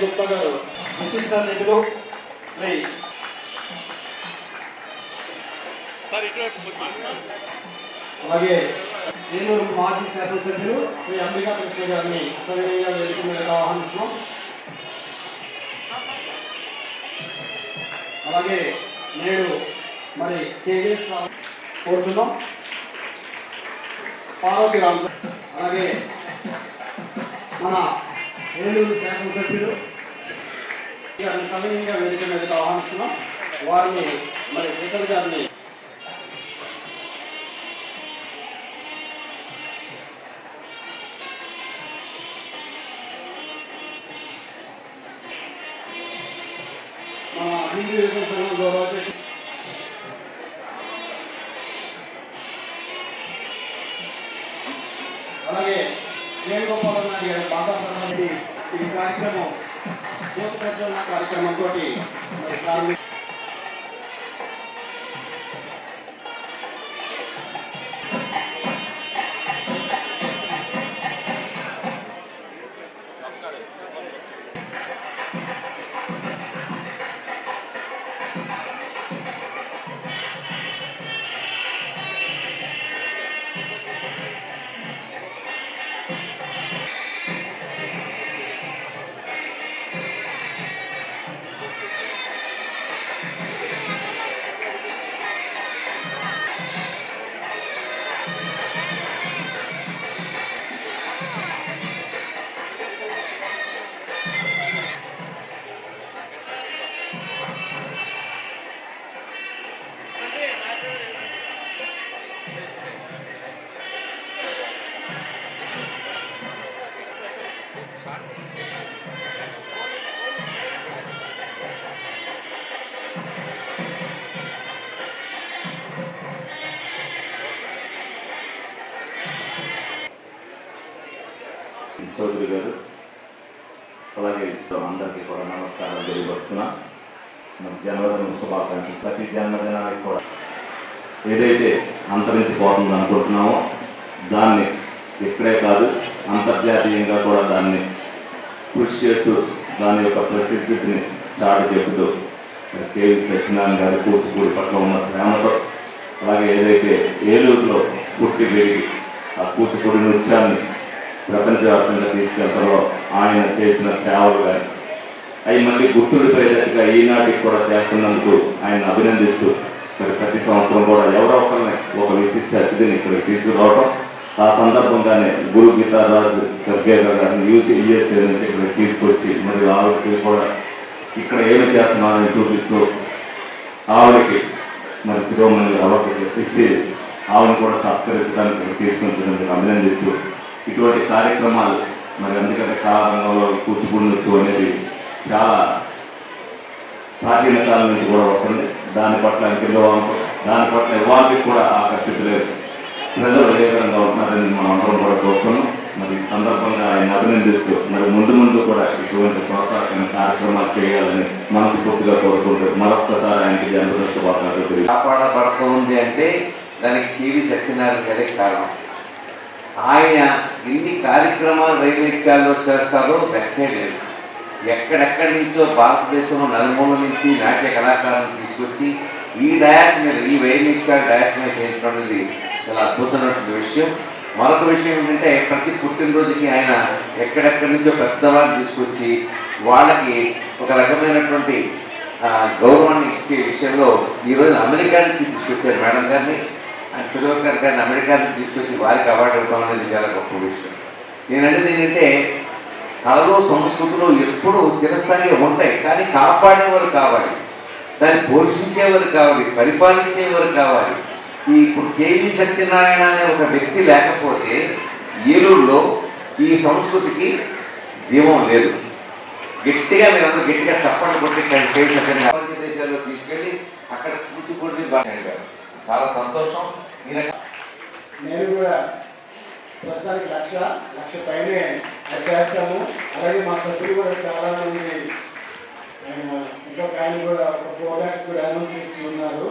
గుప్తా గారు విశిష్ట నిధులు శ్రీ అలాగే ఏలూరు మాజీ శాసనసభ్యులు శ్రీ అంబికా కృష్ణ గారిని సవినయంగా వేదిక మీద ఆహ్వానిస్తున్నాం. అలాగే నేడు మరి కేవీఎస్ కోరుతున్నాం. పార్వతి రామ్ అలాగే మన ఏలూరు శాసనసభ్యులు గారిని సవినయంగా వేదిక మీదకి ఆహ్వానిస్తున్నాం. వారిని మరి విఠల్ గారిని మన హిందూ కార్యక్రమంతో కూడా నమస్కారం తెలియపరుస్తున్నా మన జన్మదిన శుభాకాంక్షలు. ప్రతి జన్మదినానికి కూడా ఏదైతే అంతరించిపోతుంది అనుకుంటున్నామో దాన్ని ఇక్కడే కాదు అంతర్జాతీయంగా కూడా దాన్ని కృషి చేస్తూ దాని యొక్క ప్రసిద్ధిని చాటు చెబుతూ కేవీ సత్యనారాయణ గారి కూచిపూడి పట్ల ఉన్న ప్రేమతో అలాగే ఏదైతే ఏలూరులో పుట్టి పెరిగి ఆ కూచిపూడి నృత్యాన్ని ప్రపంచవ్యాప్తంగా తీసుకెళ్తారో ఆయన చేసిన సేవలు కానీ అవి మళ్ళీ గుర్తుండిపోయేటట్టుగా ఈనాటికి కూడా చేస్తున్నందుకు ఆయన అభినందిస్తూ మరి ప్రతి సంవత్సరం కూడా ఎవరో ఒకరిని ఒక విశిష్ట అతిథిని ఇక్కడికి తీసుకురావటం. ఆ సందర్భంగానే గురు గీతారాజు గర్గేగా గారిని యూసీ యూఎస్ఏ నుంచి ఇక్కడికి తీసుకొచ్చి మరి ఆవిడకి కూడా ఇక్కడ ఏమి చేస్తున్నారని చూపిస్తూ ఆవిడకి మరి శిరోమణి అవకాశం ఇచ్చి ఆవిడని కూడా సత్కరించడానికి ఇక్కడ అభినందిస్తూ ఇటువంటి కార్యక్రమాలు మరి అందుకంటే కళారంగంలో కూచిపూడి నృత్యం అనేది చాలా ప్రాచీన కాలం నుంచి కూడా వస్తుంది. దాని పట్ల పిల్లవాళ్ళు దాని పట్ల ఇవాళకి కూడా ఆకర్షితులేదు. ప్రజలు ఏ విధంగా ఉంటున్నారని మనం అందరం కూడా చూస్తున్నాం మరి సందర్భంగా ఆయన అభినందిస్తూ మరి ముందు ముందు కూడా ఇటువంటి ప్రోత్సాహకమైన కార్యక్రమాలు చేయాలని మనస్ఫూర్తిగా కోరుకుంటూ మరొక్కసారి ఆయనకి జన్మదిన శుభాకాంక్షలు తెలియజేస్తున్నాను. ఉంది అంటే దానికి టీవీ సత్యనారాయణ గారే కారణం. ఆయన ఎన్ని కార్యక్రమాలు వైవిధ్యాల్లో చేస్తారో వెంటనే లేదు. ఎక్కడెక్కడి నుంచో భారతదేశంలో నలుమూల నుంచి నాట్య కళాకారులను తీసుకొచ్చి ఈ డయాస్ మీద ఈ వైవిధ్యాల డయాస్ మీద చేయించడం అనేది చాలా అద్భుతమైనటువంటి విషయం. మరొక విషయం ఏంటంటే ప్రతి పుట్టినరోజుకి ఆయన ఎక్కడెక్కడి నుంచో పెద్దవాళ్ళు తీసుకొచ్చి వాళ్ళకి ఒక రకమైనటువంటి గౌరవాన్ని ఇచ్చే విషయంలో ఈరోజు అమెరికా నుంచి తీసుకొచ్చారు మేడం గారిని. అండ్ ఫిరోకర్ గారిని అమెరికా నుంచి తీసుకొచ్చి వారికి అవార్డు ఇవ్వడం అనేది చాలా గొప్ప విషయం. నేను అనేది ఏంటంటే కళలు సంస్కృతులు ఎప్పుడూ చిరస్థాయిగా ఉంటాయి. కానీ కాపాడేవారు కావాలి. దాన్ని పోషించేవారు కావాలి పరిపాలించేవారు కావాలి. ఈ ఇప్పుడు కేవీ సత్యనారాయణ అనే ఒక వ్యక్తి లేకపోతే ఏలూరులో ఈ సంస్కృతికి జీవం లేదు. గట్టిగా మీరు అందరూ గట్టిగా చప్పట్లు కొట్టి కేవీ సత్యనారాయణ దేశాల్లో తీసుకెళ్ళి అక్కడ కూచిపూడి బాగా చాలా సంతోషం. నేను కూడా ప్రస్తుతానికి లక్ష లక్ష పైనే అది చేస్తాము. అలాగే మా సభ్యులు కూడా చాలా మంది ఆయన ఇంకొక ఆయన కూడా ఒక ఫోర్ ల్యాక్స్ కూడా అనౌన్స్ చేసి ఉన్నారు.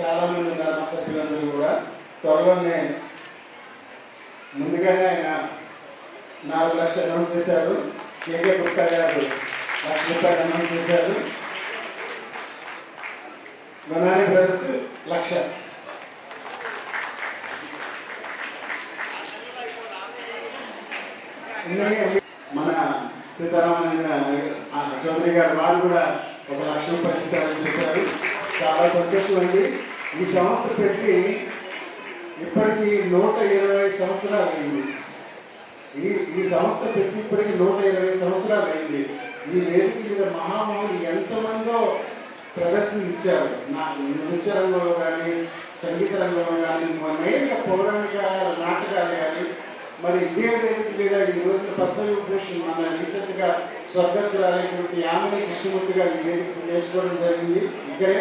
చాలా మంది ఉన్నారు మా సభ్యులందరూ కూడా. త్వరలోనే ముందుగానే ఆయన నాలుగు లక్షలు అనౌన్స్ చేశారు. కేకే గుప్తా గారు లక్ష రూపాయలు అనౌన్స్ చేశారు. బనాని బ్రదర్స్ లక్ష. మన సీతారామన్ చౌదరి గారు వారు కూడా ఒక లక్ష రూపాయలు ఇస్తారని చెప్పారు. చాలా సంతోషం అండి. ఈ సంస్థ పెట్టి ఇప్పటికి నూట ఇరవై సంవత్సరాలు అయింది. ఈ ఈ సంస్థ పెట్టి ఇప్పటికి నూట ఇరవై సంవత్సరాలు అయింది. ఈ వేదిక మీద మహామహులు ఎంతమందో ప్రదర్శన ఇచ్చారు నాకు నృత్య రంగంలో కానీ సంగీత రంగంలో కానీ అనేక పౌరాణిక నాటకాలు కానీ మరి ఇదే వేదిక మీద ఈ రోజున పద్మవిభూషణ్ మన రీసెంట్గా స్వర్గస్థురాలైనటువంటి ఆమెని కృష్ణమూర్తి గారు ఈ వేదిక నేర్చుకోవడం జరిగింది. ఇక్కడే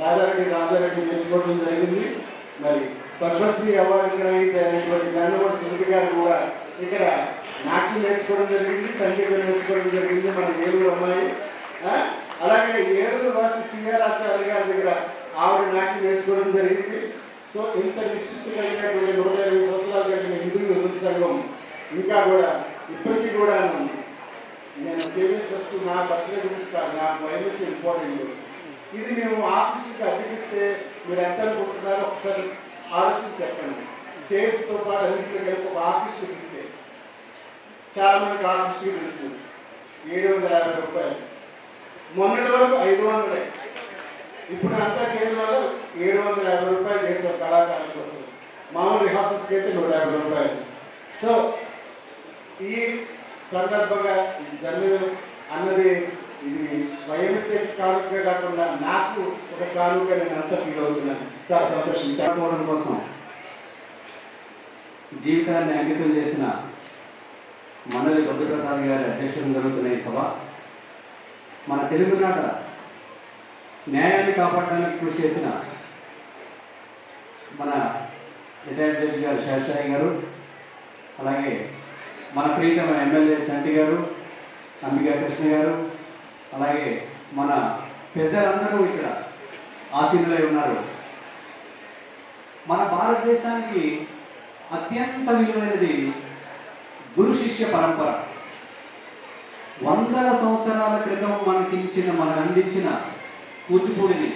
రాజారెడ్డి రాజారెడ్డి నేర్చుకోవడం జరిగింది. మరి పద్మశ్రీ అవార్డు గ్రహీత అయినటువంటి దండవడి సుమతి గారు కూడా ఇక్కడ నాట్యం నేర్చుకోవడం జరిగింది సంగీతం నేర్చుకోవడం జరిగింది. మన ఏలూరు అమ్మాయి అలాగే ఏలూరు వాసి సిఆర్ ఆచార్య గారి దగ్గర ఆవిడ నాట్యం నేర్చుకోవడం జరిగింది. సో ఇంత విశిష్ట కలిగినటువంటి నూట ఇరవై సంవత్సరాలు కలిగిన హిందూ యువత సంఘం ఇంకా కూడా ఇప్పటికీ కూడా నేను కేవీఎస్ ట్రస్ట్ నా బర్త్డే గురించి కాదు నా వైఎస్ ఇంపార్టెంట్ ఇది మేము ఆఫీస్కి అద్దెకిస్తే మీరు ఎంత అనుకుంటున్నారో ఒకసారి ఆలోచించి చెప్పండి. చేస్తో పాటు అన్నింటిలో కలిపి ఒక ఆఫీస్ ఇస్తే చాలా మందికి ఆఫీస్కి తెలుసు. ఏడు వందల యాభై రూపాయలు. మొన్నటి వరకు ఐదు వందలే. ఇప్పుడు అంతా చేయడం వల్ల ఏడు వందల యాభై రూపాయలు చేశారు కళాకారుల కోసం మామూలు రిహార్సల్స్కి అయితే నూట యాభై రూపాయలు. సో ఈ సందర్భంగా ఈ జన్మదినం అన్నది ఇది వైఎంసీ కానుక కాకుండా నాకు ఒక కానుక నేను అంత ఫీల్ అవుతున్నాను. చాలా సంతోషం. కాపాడుకోవడం కోసం జీవితాన్ని అంకితం చేసిన మండలి బుద్ధప్రసాద్ గారి అధ్యక్షులు జరుగుతున్న ఈ సభ మన తెలుగునాట న్యాయాన్ని కాపాడడానికి కృషి చేసిన మన రిటైర్డ్ జడ్జి గారు శేషాయి గారు అలాగే మన ప్రీతమ ఎమ్మెల్యే చంటి గారు అంబికా కృష్ణ గారు అలాగే మన పెద్దలందరూ ఇక్కడ ఆశీనులై ఉన్నారు. మన భారతదేశానికి అత్యంత విలువైనది గురు శిష్య పరంపర. వందల సంవత్సరాల క్రితం మనకి ఇచ్చిన మనకు అందించిన కూచిపూడిని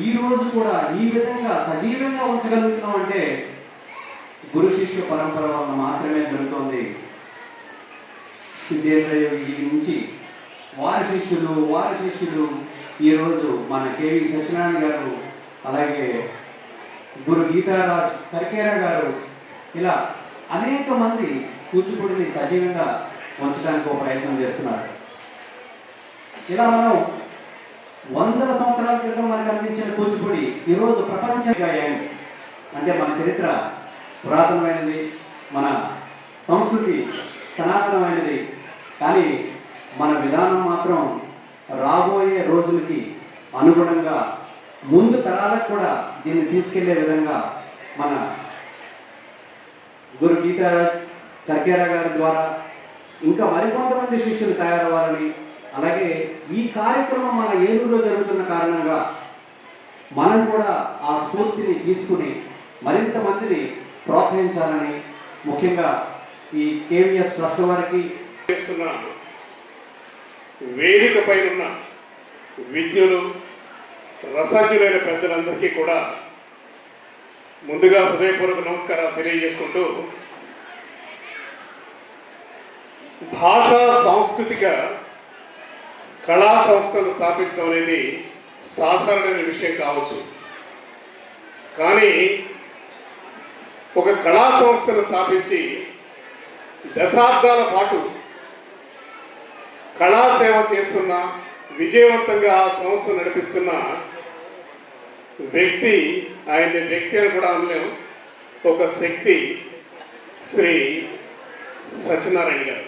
ఈ రోజు కూడా ఈ విధంగా సజీవంగా ఉంచగలుగుతున్నాం అంటే గురు శిష్య పరంపర వల్ల మాత్రమే జరుగుతోంది. సిద్ధేంద్ర నుంచి వారి శిష్యులు వారి శిష్యులు ఈరోజు మన కేవి సత్యనారాయణ గారు అలాగే గురు గీతారాజ్ కర్కేరా గారు ఇలా అనేక మంది కూచిపూడిని సజీవంగా ఉంచడానికి ఒక ప్రయత్నం చేస్తున్నారు. ఇలా మనం వందల సంవత్సరాల క్రితం మనకు అందించిన కూచిపూడి ఈరోజు ప్రపంచంగా అయింది అంటే మన చరిత్ర పురాతనమైనది మన సంస్కృతి సనాతనమైనది. కానీ మన విధానం మాత్రం రాబోయే రోజులకి అనుగుణంగా ముందు తరాలకు కూడా దీన్ని తీసుకెళ్ళే విధంగా మన గురు గీతారాజ్ కర్కేరా గారి ద్వారా ఇంకా మరికొంతమంది శిష్యులు తయారవ్వాలని అలాగే ఈ కార్యక్రమం మన ఏలూరులో జరుగుతున్న కారణంగా మనం కూడా ఆ స్ఫూర్తిని తీసుకుని మరింత మందిని ప్రోత్సహించాలని ముఖ్యంగా ఈ కేవీఎస్ ట్రస్ట్ వారికి చేస్తున్న వేదికపై ఉన్న విజ్ఞులు రసజ్ఞులైన పెద్దలందరికీ కూడా ముందుగా హృదయపూర్వక నమస్కారాలు తెలియజేసుకుంటూ భాషా సాంస్కృతిక కళా సంస్థలు స్థాపించడం అనేది సాధారణమైన విషయం కావచ్చు. కానీ ఒక కళా సంస్థను స్థాపించి దశాబ్దాల పాటు కళాసేవ చేస్తున్న విజయవంతంగా ఆ సంస్థ నడిపిస్తున్న వ్యక్తి ఆయన వ్యక్తి అని కూడా అనలేము ఒక శక్తి శ్రీ సత్యనారాయణ గారు.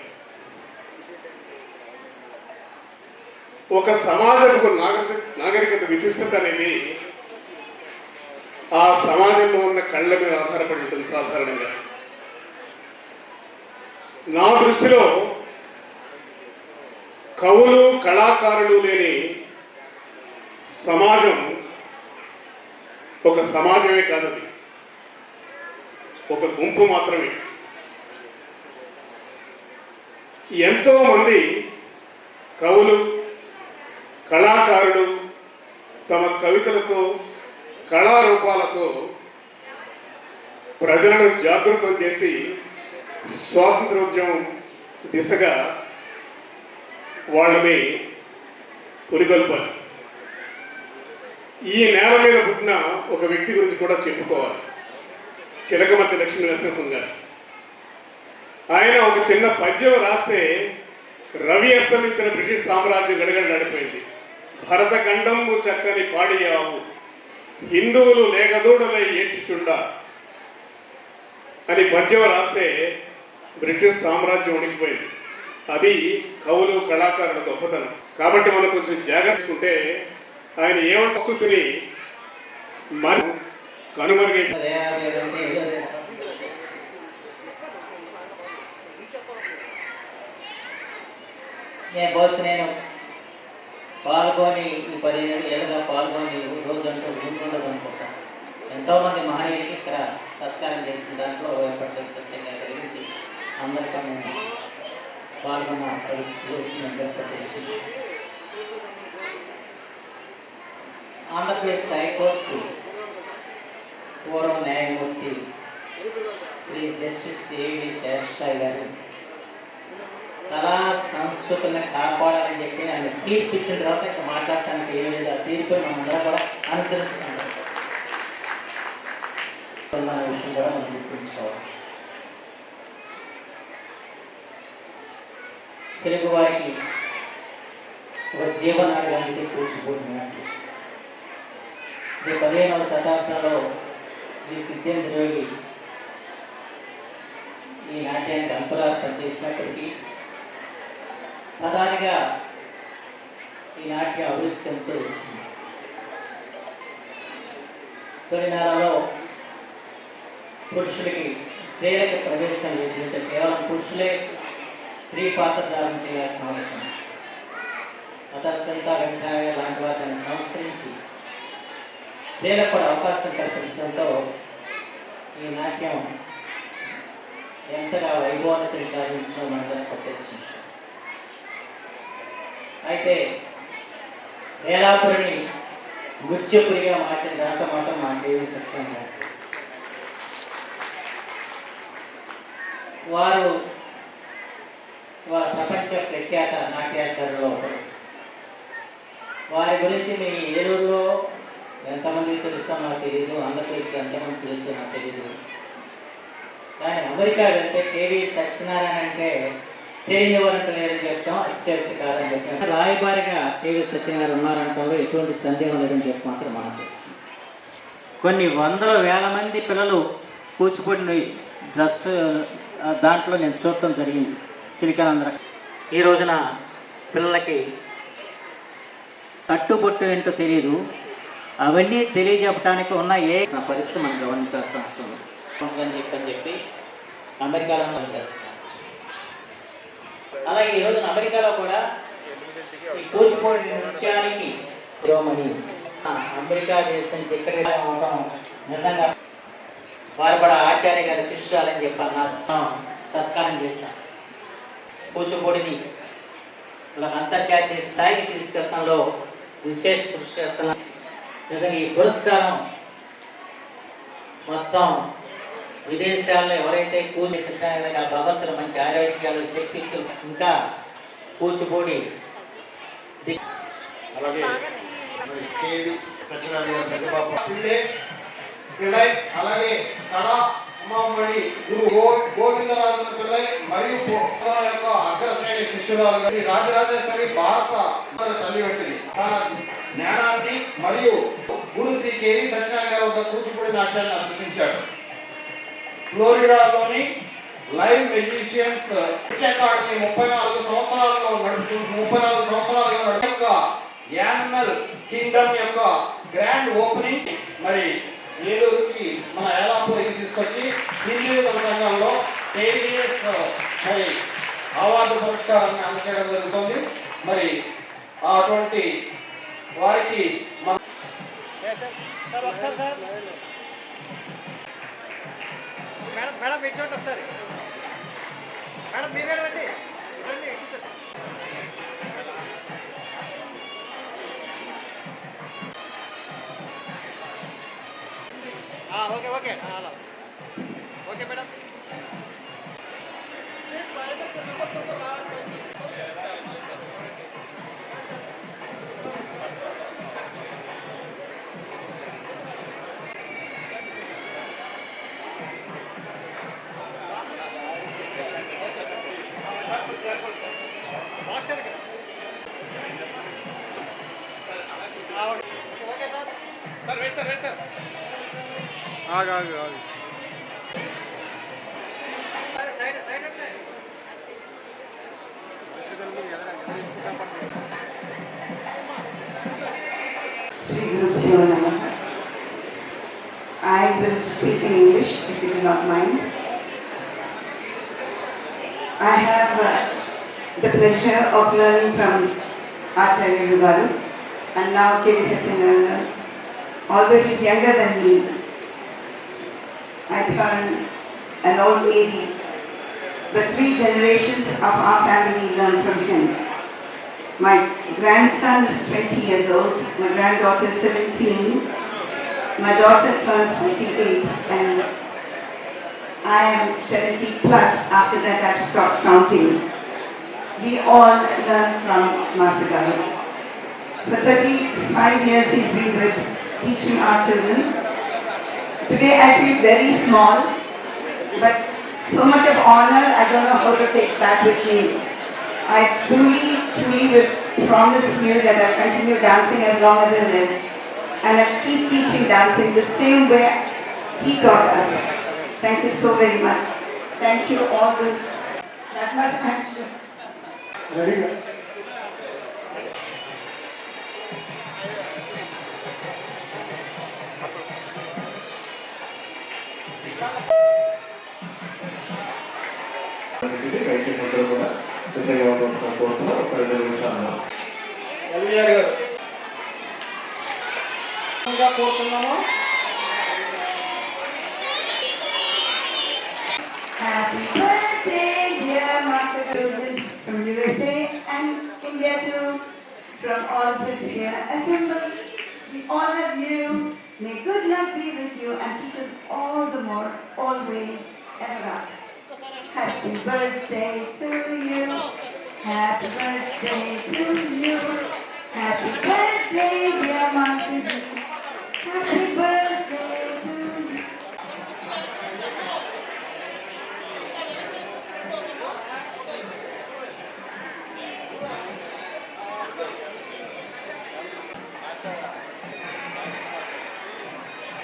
ఒక సమాజపు నాగరిక నాగరికత విశిష్టత అనేది ఆ సమాజంలో ఉన్న కళ్ళ మీద ఆధారపడి ఉంటుంది సాధారణంగా. నా దృష్టిలో కవులు కళాకారులు లేని సమాజం ఒక సమాజమే కాదది ఒక గుంపు మాత్రమే. ఎంతో మంది కవులు కళాకారులు తమ కవితలతో కళారూపాలతో ప్రజలను జాగృతం చేసి స్వాతంత్రోద్యమం దిశగా వాళ్ళని పురిగొల్పాలి. ఈ నేల మీద పుట్టిన ఒక వ్యక్తి గురించి కూడా చెప్పుకోవాలి. చిలకమతి లక్ష్మీ నరసింహం గారు. ఆయన ఒక చిన్న పద్యం రాస్తే రవి అస్తమించిన బ్రిటిష్ సామ్రాజ్యం గడగడ నడిపోయింది భరతఖండము చక్కని పాడియావు. హిందువులు లేకదూడలై ఏడ్చిచుండ అని పద్యం రాస్తే బ్రిటిష్ సామ్రాజ్యం ఉడికిపోయింది అది కవులు కళాకారుల గొప్పతనం. కాబట్టి మనం కొంచెం జాగ్రత్తకుంటే ఆయన ఏ సంస్కృతిని మరి కనుమరుగై నేను? పాల్గొని ఈ పదిహేను ఏళ్ళగా పాల్గొని రోజంటూ ఉండదు అనుకుంటా ఎంతోమంది మహనీయులకి ఇక్కడ సత్కారం చేసిన దాంట్లో ఏర్పాటు సత్యంగా కలిగించి అందరికీ పాల్గొన్న పరిస్థితులు ఏర్పడేసి ఆంధ్రప్రదేశ్ హైకోర్టు పూర్వ న్యాయమూర్తి శ్రీ జస్టిస్ ఏవి శేషాయి గారు కళా సంస్కృతిని కాపాడాలని చెప్పి ఆయన తీర్పు ఇచ్చిన తర్వాత ఇంకా మాట్లాడటానికి ఏం లేదు ఆ తీర్పు మనందరం కూడా అనుసరిస్తున్నాం విషయం కూడా మనం గుర్తుంచుకోవాలి. తెలుగు వారికి ఒక జీవనాడి లాంటిది కూర్చుపోయిన ఇది పదిహేనవ శతాబ్దంలో శ్రీ సిద్ధేంద్ర యోగి ఈ నాట్యానికి అంకురార్పణ చేసినప్పటికీ ప్రధానిగా ఈ నాట్యం అభివృద్ధి చెందుతూ వచ్చింది తొలి నెలలో పురుషులకి స్త్రీలకు ప్రవేశం లేదు కేవలం పురుషులే స్త్రీ పాత్రధారణ చేయాల్సిన అవసరం. అతర్చంతా వెంకటరాయ లాంటి వాటిని సంస్కరించి స్త్రీలకు కూడా అవకాశం కల్పించడంతో ఈ నాట్యం ఎంతగా వైభవతని సాధించడం మనకు ప్రత్యక్షం అయితే వేలాపురిని నృత్యపురిగా మార్చిన దాంతో మాత్రం మా దేవి సత్యం వారు వారు ప్రపంచ ప్రఖ్యాత నాట్యాచారులు ఒకరు. వారి గురించి మీ ఏలూరులో ఎంతమంది తెలుసో నాకు తెలియదు ఆంధ్రప్రదేశ్లో ఎంతమంది తెలుసో నాకు తెలియదు కానీ అమెరికా వెళ్తే కేవీ సత్యనారాయణ అంటే తెలియని లేదని చెప్తాం అతిశక్తి కాదని చెప్తాం రాయబారిగా కేవీ సత్యనారాయణ ఉన్నారంటంలో ఎటువంటి సందేహం లేదని చెప్పి మాత్రం మనం చేస్తాం కొన్ని వందల వేల మంది పిల్లలు కూచిపూడిని డ్రెస్ దాంట్లో నేను చూడటం జరిగింది. సిలికానంద్ర ఈ రోజున పిల్లలకి కట్టుబొట్టు ఏంటో తెలియదు అవన్నీ తెలియజెప్పడానికి ఉన్న ఏ పరిస్థితి మనం గమనించాల్సిన అవసరం ఉంది. అని చెప్పి అని చెప్పి అమెరికాలో చేస్తాం అలాగే ఈ రోజున అమెరికాలో కూడా ఈ కూచిపూడి నృత్యానికి శిరోమణి అమెరికా దేశం ఇక్కడ నిజంగా వారు కూడా ఆచార్య గారి శిష్యాలని చెప్పి అన్నారు. సత్కారం చేశాం కూచిపూడిని ఇలా అంతర్జాతీయ స్థాయికి తీసుకెళ్తాంలో విశేష కృషి చేస్తున్నాం. నిజంగా ఈ పురస్కారం మొత్తం విదేశాల్లో ఎవరైతే కూలి శిక్షణ భగవంతులు మంచి ఆరోగ్యాలు శక్తికి ఇంకా కూచిపూడి అలాగే పిల్లే అలాగే కళ గురు గో- గోవిందరాజు పిల్లై మరియు యొక్క అగ్రశ్రేణి శిష్యురాలు రాజరాజేశ్వరి భారత తల్లి వంటిది. తన జ్ఞానాన్ని మరియు గురు శ్రీ కేవి సత్యనారాయణ గారు ఒక కూచిపూడి నాట్యాన్ని అభ్యసించాడు. ఫ్లోరిడాలోని లైవ్ మెజిషియన్స్ అకాడమీ ముప్పై నాలుగు సంవత్సరాలలో నడుచు ముప్పై నాలుగు సంవత్సరాలుగా నడుపు యొక్క యానిమల్ కింగ్డమ్ యొక్క గ్రాండ్ ఓపెనింగ్ మరి ఏలూరుకి మన ఏలాపూరికి తీసుకొచ్చి హిందూ సంఘంలో కేవీఎస్ మరి అవార్డు పురస్కారాన్ని అందజేయడం జరుగుతుంది. మరి అటువంటి వారికి మన మేడం మేడం పెట్టుకోండి ఒకసారి. మేడం మీరే రండి రండి ఓకే ఓకే. అలా. ಆಗ ಆಗ ಆಗ I will speak in English if you do not mind. I have uh, the pleasure of learning from Acharya Yugaru and now K. Satyanarayana, although he is younger than me, I turn an old lady, but three generations of our family learn from him. My grandson is 20 years old, my granddaughter is 17, my daughter turned 48, and I am 70 plus. After that, I've stopped counting. We all learn from Master Garu. For 35 years, he's been with teaching our children. Today, I feel very small, but so much of honor, I don't know how to take back with me. I truly, truly will promise you that I'll continue dancing as long as I live. And I'll keep teaching dancing the same way he taught us. Thank you so very much. Thank you all this. That much I'm sure. దయచేసి అందరూ కూడా సిద్ధంగా ఉండవలసిన కోరుతున్నా ఒక రెండు నిమిషాలు LVR గారు ఇంకా కోరుతున్నాము Happy birthday, dear Master students from USA and India too, from all of us here assembled. We all love you. May good luck be with you and teach us all the more, always, ever after. Happy birthday to you. Happy birthday to you. Happy birthday, dear Master. Happy birthday to you.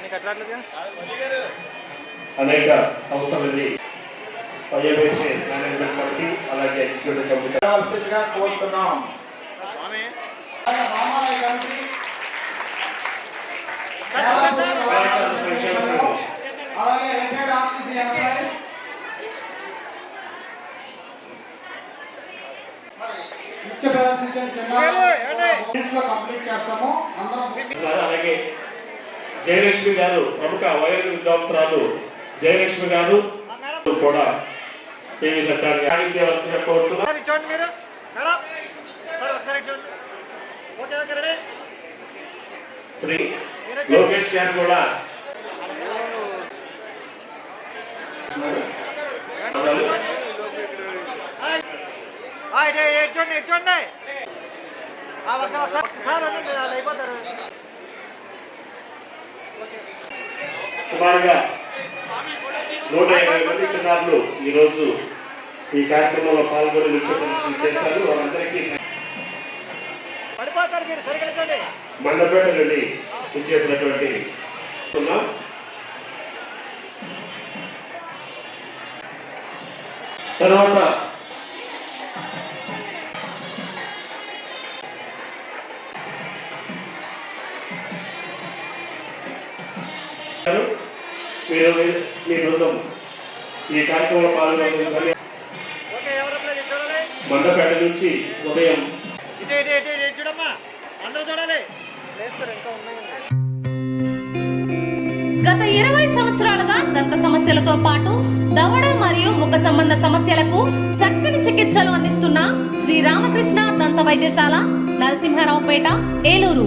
నీకు అట్లా అట్లా అనేక సంస్థలని management committee అలాగే executive committee. కావాల్సిందిగా కోరుతున్నాం. అలాగే retired employees నిత్య ప్రదర్శించిన చిన్న కంప్లీట్ చేస్తాము. అందరం అలాగే జయలక్ష్మి గారు ప్రముఖ వైద్య విద్వాంసరాలు జయలక్ష్మి గారు కూడా చూడండి మీరు మేడం సార్ ఒకసారి చూడండి okay okay ready Shri Lokesh garu కూడా చూడండి చూడండి ఒకసారి అయిపోతారు సుమారుగా నూట యాభై మంది చిన్నారులు ఈరోజు ఈ కార్యక్రమంలో పాల్గొని నృత్య ప్రదర్శన చేశారు వారందరికీ మండపేట నుండి చేసినటువంటి. తర్వాత మీరు మీ బృందం. ఈ కార్యక్రమంలో పాల్గొనందుకు ఓకే ఎవరు ఇటు చూడాలి. మండపేట నుంచి ఉదయం ఇటు ఇటు ఇటు ఇటు చూడమ్మా. అందరూ చూడాలి. లేదు సార్ ఇంకా ఉన్నాయి. గత ఇరవై సంవత్సరాలుగా దంత సమస్యలతో పాటు దవడ మరియు ముఖ సంబంధ సమస్యలకు చక్కని చికిత్సలు అందిస్తున్న శ్రీ రామకృష్ణ దంత వైద్యశాల నరసింహారావుపేట ఏలూరు.